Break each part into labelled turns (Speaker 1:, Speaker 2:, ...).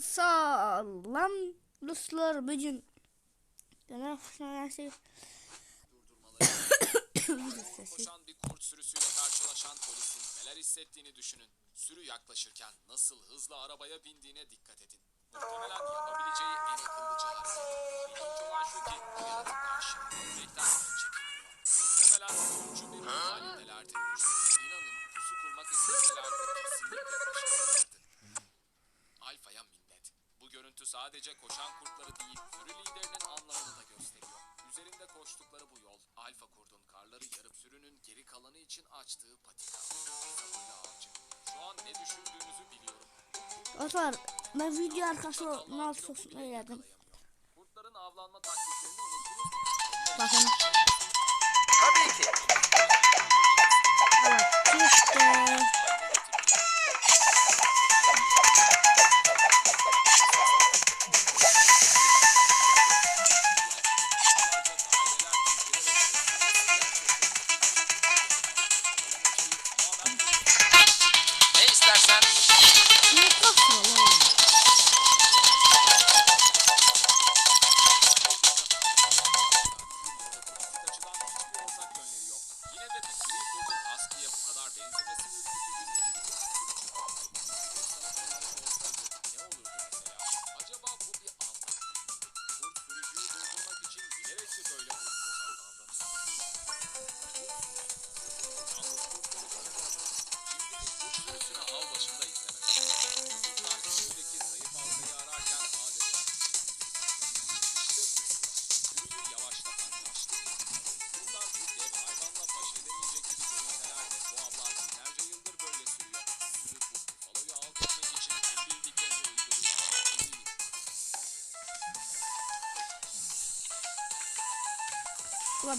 Speaker 1: Sağlam dostlar bugün neyse
Speaker 2: Koşan bir kurt sürüsüyle karşılaşan polisin neler hissettiğini düşünün. Sürü yaklaşırken nasıl hızlı arabaya bindiğine dikkat edin. Muhtemelen yapabileceği en akıllıca hareket. İlginç olan şu ki yürümekten çekilmiyor. Muhtemelen bir ruh halindelerdi. İnanın sadece koşan kurtları değil, sürü liderinin anlamını da gösteriyor. Üzerinde koştukları bu yol, Alfa kurdun karları yarıp sürünün geri kalanı için açtığı patika. Sabırlı avcı. Şu an ne düşündüğünüzü biliyorum.
Speaker 1: Dostlar ben video arkası
Speaker 2: antilopu
Speaker 1: sosuna geldim.
Speaker 2: Kurtların avlanma taktiklerini unuttunuz mu?
Speaker 1: Bakın
Speaker 3: Tabii ki.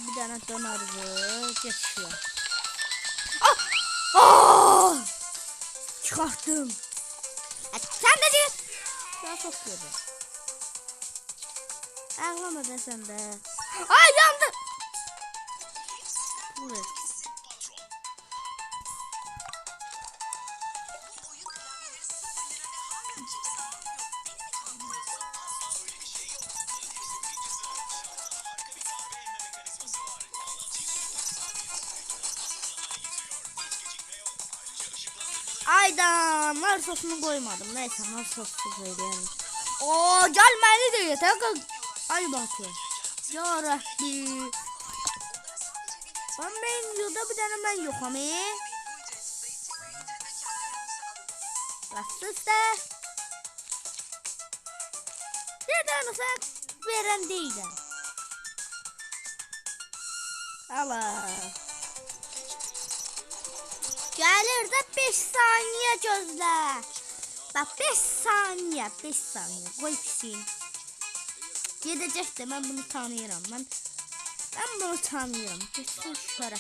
Speaker 2: Bir
Speaker 1: tane dönerdi geçiyor. Ah! Ah! Çıkarttım. E, Sen de diyor. Daha çok Ağlama be sen de. Ay yandı. Evet. Ayda nar sosunu koymadım. Neyse nar sosu koyayım. Oo gelmedi diyor. Tekrar ay bakıyor. Ya Rabbi. Ben yılda bir tane ben yok ama. Nasıl? Bir tane sen veren değilim. Allah. Gelir de 5 saniye gözle. Bak 5 saniye 5 saniye koy pişeyim. Gidecek de ben bunu tanıyorum ben. Ben bunu tanıyorum. Gitsin şöyle.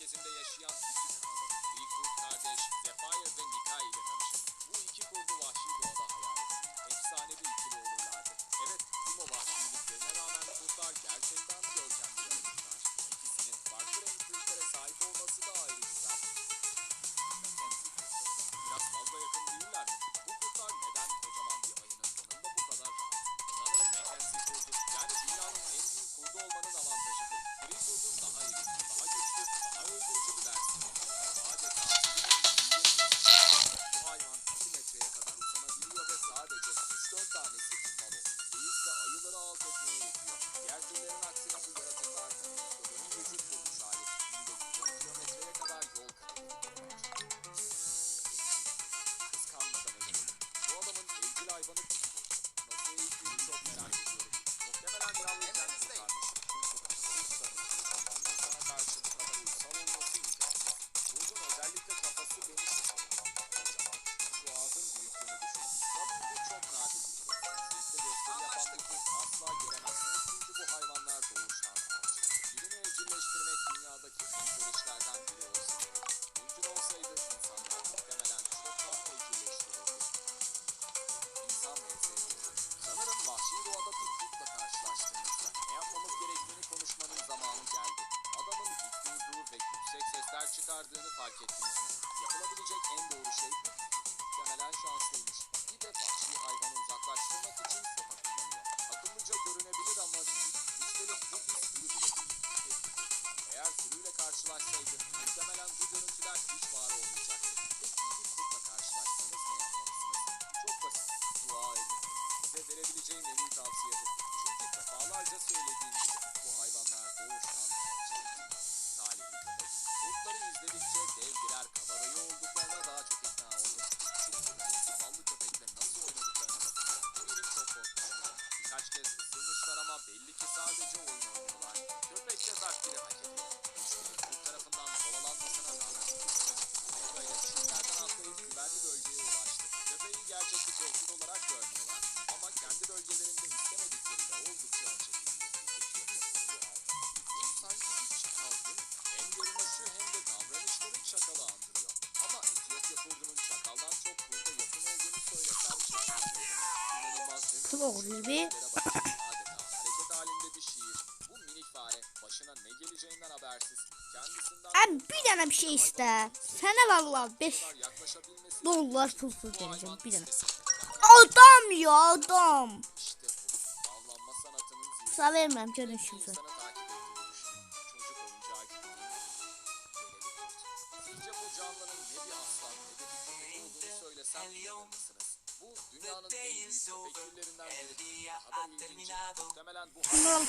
Speaker 1: merkezinde
Speaker 3: yaşayan iki Lee Cook kardeş Zephyr ve Mika ile muhtemelen bu görüntüler hiç var olmayacaktı. Habersiz. Kendisinden
Speaker 1: Abi bir tane bir şey iste. Sana vallahi 5
Speaker 3: kadar yaklaşabilmesi
Speaker 1: dolar pulsuz vereceğim bir tane. Adam ya adam. Sana vermem
Speaker 3: Bir
Speaker 1: görünüşümüzü.
Speaker 3: Bu dünyanın en büyük biri. Muhtemelen bu
Speaker 1: alıp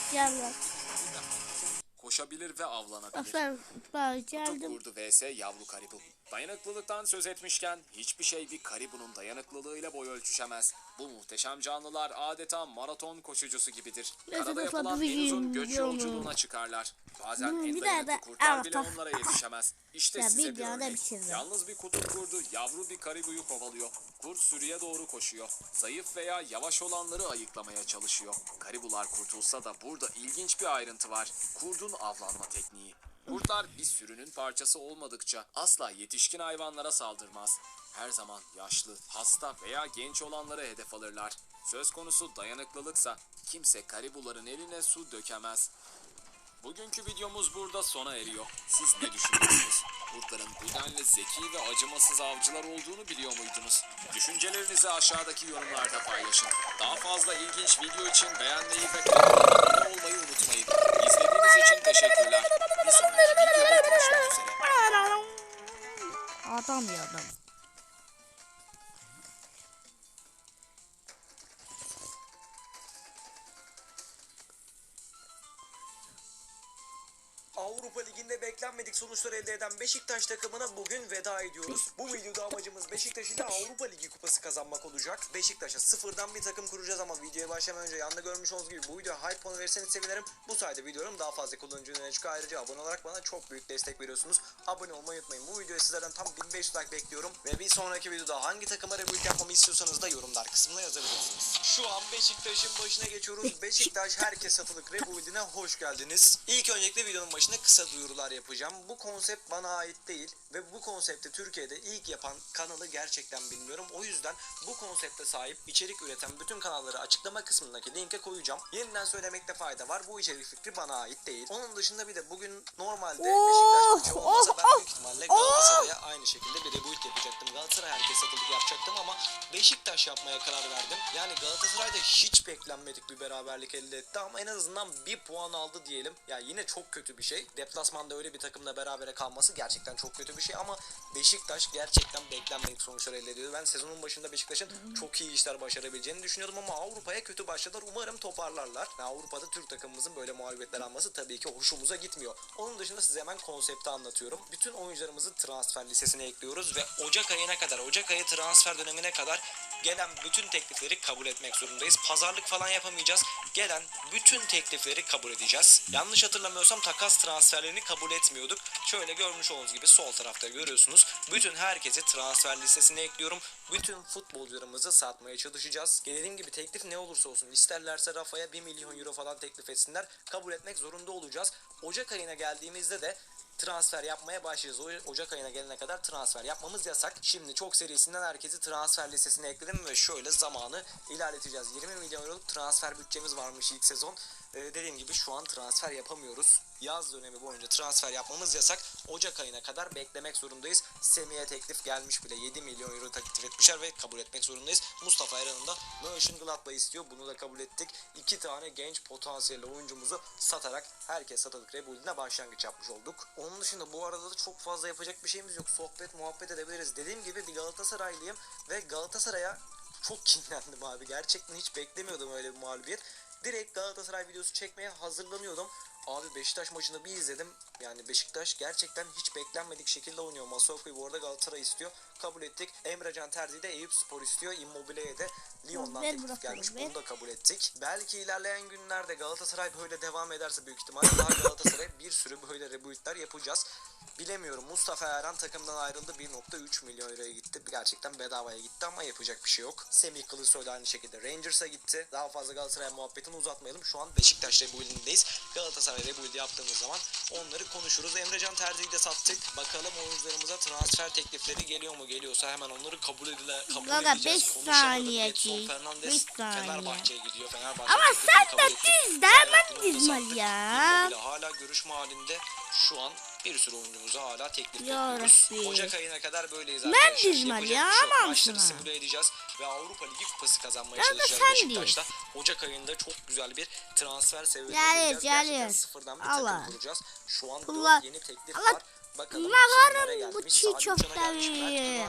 Speaker 3: koşabilir ve avlanabilir. Kutup
Speaker 1: geldim.
Speaker 3: kurdu vs yavru karibu. Dayanıklılıktan söz etmişken hiçbir şey bir karibunun dayanıklılığıyla boy ölçüşemez. Bu muhteşem canlılar adeta maraton koşucusu gibidir.
Speaker 1: Neyse
Speaker 3: Karada yapılan en uzun göç yolculuğuna çıkarlar. Bazen
Speaker 1: Bunun
Speaker 3: en dayanıklı kurtlar bile
Speaker 1: Evet,
Speaker 3: onlara yetişemez. İşte
Speaker 1: Ya
Speaker 3: size bir örnek.
Speaker 1: bir şey.
Speaker 3: Yalnız bir kutup kurdu yavru bir karibuyu kovalıyor. Kurt sürüye doğru koşuyor. Zayıf veya yavaş olanları ayıklamaya çalışıyor. Karibular kurtulsa da burada ilginç bir ayrıntı var. Kurdun avlanma tekniği. Kurtlar bir sürünün parçası olmadıkça asla yetişkin hayvanlara saldırmaz. Her zaman yaşlı, hasta veya genç olanlara hedef alırlar. Söz konusu dayanıklılıksa kimse karibuların eline su dökemez. Bugünkü videomuz burada sona eriyor. Siz ne düşünüyorsunuz? Kurtların bu denli zeki ve acımasız avcılar olduğunu biliyor muydunuz? Düşüncelerinizi aşağıdaki yorumlarda paylaşın. Daha fazla ilginç video için beğenmeyi ve kanalıma abone olmayı unutmayın. İzlediğiniz için teşekkürler. Bir sonraki videoda görüşmek üzere.
Speaker 1: Adam ya adam.
Speaker 4: Avrupa Ligi'nde beklenmedik sonuçlar elde eden Beşiktaş takımına bugün veda ediyoruz. Bu videoda amacımız Beşiktaş ile Avrupa Ligi kupası kazanmak olacak. Beşiktaş'a sıfırdan bir takım kuracağız ama videoya başlamadan önce yanında görmüş olduğunuz gibi bu videoya hype puanı verirseniz sevinirim. Bu sayede videolarım daha fazla kullanıcı önüne çıkıyor. Ayrıca abone olarak bana çok büyük destek veriyorsunuz. Abone olmayı unutmayın. Bu videoya sizlerden tam 1500 like bekliyorum. Ve bir sonraki videoda hangi takımlara reboot yapmamı istiyorsanız da yorumlar kısmına yazabilirsiniz. Şu an Beşiktaş'ın başına geçiyoruz. Beşiktaş herkes satılık rebuild'ine hoş geldiniz. İlk öncelikle videonun başında kısa duyurular yapacağım. Bu konsept bana ait değil ve bu konsepti Türkiye'de ilk yapan kanalı gerçekten bilmiyorum. O yüzden bu konsepte sahip içerik üreten bütün kanalları açıklama kısmındaki linke koyacağım. Yeniden söylemekte fayda var. Bu içerik fikri bana ait değil. Onun dışında bir de bugün normalde Beşiktaş maçı olmasa ben büyük ihtimalle Galatasaray'a aynı şekilde bir rebuild yapacaktım. Galatasaray herkes satılık yapacaktım ama Beşiktaş yapmaya karar verdim. Yani Galatasaray'da hiç beklenmedik bir beraberlik elde etti ama en azından bir puan aldı diyelim. Ya yine çok kötü bir şey. Deplasmanda öyle bir takımla berabere kalması gerçekten çok kötü bir şey ama Beşiktaş gerçekten beklenmedik sonuçlar elde ediyor. Ben sezonun başında Beşiktaş'ın çok iyi işler başarabileceğini düşünüyordum ama Avrupa'ya kötü başladılar. Umarım toparlarlar. Yani Avrupa'da Türk takımımızın böyle mağlubiyetler alması tabii ki hoşumuza gitmiyor. Onun dışında size hemen konsepti anlatıyorum. Bütün oyuncularımızı transfer listesine ekliyoruz ve Ocak ayına kadar, Ocak ayı transfer dönemine kadar gelen bütün teklifleri kabul etmek zorundayız. Pazarlık falan yapamayacağız. Gelen bütün teklifleri kabul edeceğiz. Yanlış hatırlamıyorsam takas transferlerini kabul etmiyorduk. Şöyle görmüş olduğunuz gibi sol tarafta görüyorsunuz. Bütün herkesi transfer listesine ekliyorum. Bütün futbolcularımızı satmaya çalışacağız. Dediğim gibi teklif ne olursa olsun isterlerse Rafa'ya 1 milyon euro falan teklif etsinler. Kabul etmek zorunda olacağız. Ocak ayına geldiğimizde de transfer yapmaya başlayacağız. Ocak ayına gelene kadar transfer yapmamız yasak. Şimdi çok serisinden herkesi transfer listesine ekledim ve şöyle zamanı ilerleteceğiz. 20 milyon euroluk transfer bütçemiz varmış ilk sezon. Ee, dediğim gibi şu an transfer yapamıyoruz. Yaz dönemi boyunca transfer yapmamız yasak. Ocak ayına kadar beklemek zorundayız. Semih'e teklif gelmiş bile 7 milyon euro teklif etmişler ve kabul etmek zorundayız. Mustafa Eren'in da Mönchengladbach istiyor. Bunu da kabul ettik. İki tane genç potansiyelli oyuncumuzu satarak herkes satılık Rebulli'ne başlangıç yapmış olduk. Onun dışında bu arada da çok fazla yapacak bir şeyimiz yok. Sohbet muhabbet edebiliriz. Dediğim gibi bir Galatasaraylıyım ve Galatasaray'a çok kinlendim abi. Gerçekten hiç beklemiyordum öyle bir mağlubiyet. Direkt Galatasaray videosu çekmeye hazırlanıyordum. Abi Beşiktaş maçını bir izledim. Yani Beşiktaş gerçekten hiç beklenmedik şekilde oynuyor. Masuaku'yu bu arada Galatasaray istiyor. Kabul ettik. Emrecan Terzi de Eyüp Spor istiyor. Immobile'ye de Lyon'dan
Speaker 1: Ver
Speaker 4: teklif gelmiş.
Speaker 1: ver.
Speaker 4: Bunu da kabul ettik. Belki ilerleyen günlerde Galatasaray böyle devam ederse büyük ihtimalle daha Galatasaray bir sürü böyle rebuild'ler yapacağız. Bilemiyorum. Mustafa Eren takımdan ayrıldı. 1.3 milyon euroya gitti. Gerçekten bedavaya gitti ama yapacak bir şey yok. Semih Kılıçsoy da aynı şekilde Rangers'a gitti. Daha fazla Galatasaray muhabbetini uzatmayalım. Şu an Beşiktaş rebuild'indeyiz. Galatasaray rebuild'i yaptığımız zaman onları konuşuruz. Emrecan Terzi'yi de sattık. Bakalım oyuncularımıza transfer teklifleri geliyor mu? Geliyorsa hemen onları kabul edile kabul
Speaker 1: Gaga,
Speaker 4: edeceğiz.
Speaker 1: beş
Speaker 4: Konuşamadım.
Speaker 1: saniye
Speaker 4: Edson
Speaker 1: saniye.
Speaker 4: Fenerbahçe'ye gidiyor. Fenerbahçe
Speaker 1: Ama sen de diz de hemen
Speaker 4: sattık.
Speaker 1: ya.
Speaker 4: Hala görüşme halinde. Şu an bir sürü oyuncumuza hala teklif.
Speaker 1: Rabbi.
Speaker 4: Ocak ayına kadar böyleyiz
Speaker 1: Ben
Speaker 4: arkadaşlar.
Speaker 1: dizmel
Speaker 4: Yapacak
Speaker 1: ya,
Speaker 4: şey
Speaker 1: aman
Speaker 4: Maçları simüle edeceğiz ve Avrupa Ligi kupası kazanmaya çalışacağız Beşiktaş'ta. Ocak ayında çok güzel bir transfer seviyesine
Speaker 1: Gel,
Speaker 4: gireceğiz.
Speaker 1: gel,
Speaker 4: Gerçekten
Speaker 1: gel.
Speaker 4: sıfırdan bir
Speaker 1: Allah.
Speaker 4: takım kuracağız. Şu an dört yeni teklif
Speaker 1: Allah-
Speaker 4: var. Bakalım
Speaker 1: Navar'ın bu çiğ
Speaker 4: Salih Uçan'a
Speaker 1: köfte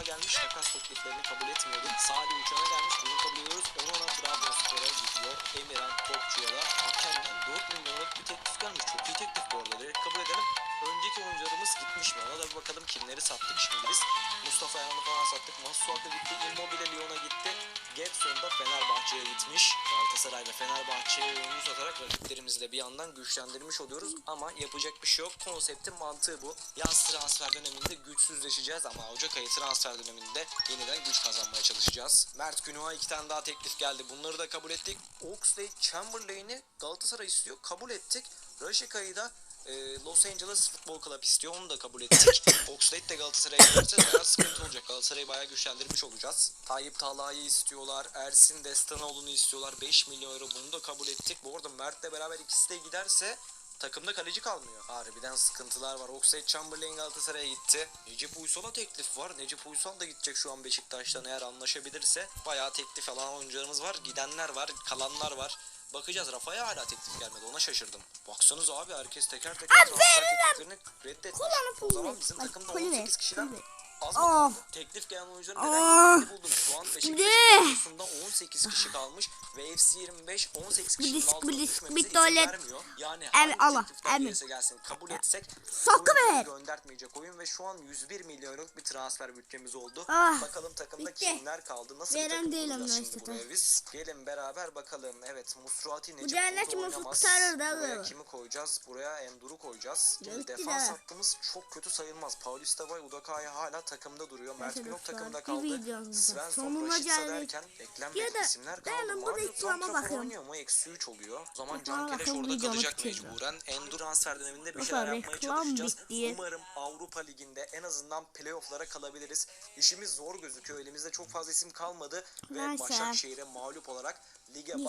Speaker 4: gelmiş. Takas tekliflerini kabul etmiyorduk. Salih Uçan'a gelmiş. Bunu kabul ediyoruz. Onunla Trabzonspor'a gidiyor. Emirhan Topçu'ya da hakemden 4 milyonluk bir teklif gelmiş. Çok iyi teklif bu arada. Direkt kabul edelim. Önceki oyuncularımız gitmiş mi? Ona da bakalım kimleri sattık şimdi biz. Mustafa Ayhan'ı falan sattık. Masuaka gitti. Immobile Lyon'a gitti. Getson da Fenerbahçe'ye gitmiş. Galatasaray ve Fenerbahçe'ye oyuncu satarak rakiplerimizi de bir yandan güçlendirmiş oluyoruz. Ama yapacak bir şey yok. Konseptin mantığı bu. Yaz transfer döneminde güçsüzleşeceğiz ama Ocak ayı transfer döneminde yeniden güç kazanmaya çalışacağız. Mert Günok'a iki tane daha teklif geldi. Bunları da kabul ettik. Oxlade Chamberlain'i Galatasaray istiyor. Kabul ettik. Raşika'yı da e, Los Angeles Futbol Club istiyor. Onu da kabul ettik. Oxlade de Galatasaray'a giderse bayağı sıkıntı olacak. Galatasaray'ı bayağı güçlendirmiş olacağız. Tayyip Talha'yı istiyorlar. Ersin Destanoğlu'nu istiyorlar. 5 milyon euro bunu da kabul ettik. Bu arada Mert'le beraber ikisi de giderse takımda kaleci kalmıyor. Harbiden sıkıntılar var. Oxlade Chamberlain Galatasaray'a gitti. Necip Uysal'a teklif var. Necip Uysal da gidecek şu an Beşiktaş'tan eğer anlaşabilirse. Bayağı teklif alan oyuncularımız var. Gidenler var. Kalanlar var. Bakacağız. Rafa'ya hala teklif gelmedi. Ona şaşırdım. Baksanıza abi herkes teker teker transfer tekliflerini.
Speaker 1: Kulağını
Speaker 4: O zaman bizim takımda
Speaker 1: Pul ver,
Speaker 4: 18 kişiden. Az
Speaker 1: Of.
Speaker 4: mı? Teklif gelen oyuncuların neden
Speaker 1: Ah.
Speaker 4: buldum. Şu an? Beşiktaş'ın kadrosunda 18 kişi kalmış ve FC 25 18 kişinin altına düşmemize
Speaker 1: bir
Speaker 4: izin vermiyor. Yani hangi
Speaker 1: Allah,
Speaker 4: teklifler
Speaker 1: em.
Speaker 4: gelirse gelsin kabul etsek
Speaker 1: Sakın ver.
Speaker 4: göndertmeyecek oyun ve şu an 101 milyonluk bir transfer bütçemiz oldu.
Speaker 1: Ah,
Speaker 4: bakalım takımda
Speaker 1: bitti.
Speaker 4: kimler kaldı? Nasıl bir
Speaker 1: Veren
Speaker 4: takım
Speaker 1: değilim
Speaker 4: kuracağız şimdi buraya biz? Gelin beraber bakalım. Evet Musrati Necip
Speaker 1: kimi
Speaker 4: oynamaz.
Speaker 1: kurtarır da
Speaker 4: Buraya
Speaker 1: bu.
Speaker 4: kimi koyacağız? Buraya Endur'u koyacağız. Şimdi defans
Speaker 1: de.
Speaker 4: hattımız çok kötü sayılmaz. Paulista ve Udakay hala takımda duruyor. Mert Günok takımda kaldı. Svensson
Speaker 1: geldik.
Speaker 4: derken beklenmedik
Speaker 1: da
Speaker 4: isimler kaldı. Mario Santrafor oynuyor mu? Eksi 3 oluyor. O zaman Can Keleş orada kalacak mecburen. Endur transfer döneminde bir şeyler yapmaya çalışacağız. Umarım Avrupa Ligi'nde en azından playoff'lara kalabiliriz. İşimiz zor gözüküyor. Elimizde çok fazla isim kalmadı ve. Başakşehir'e mağlup olarak lige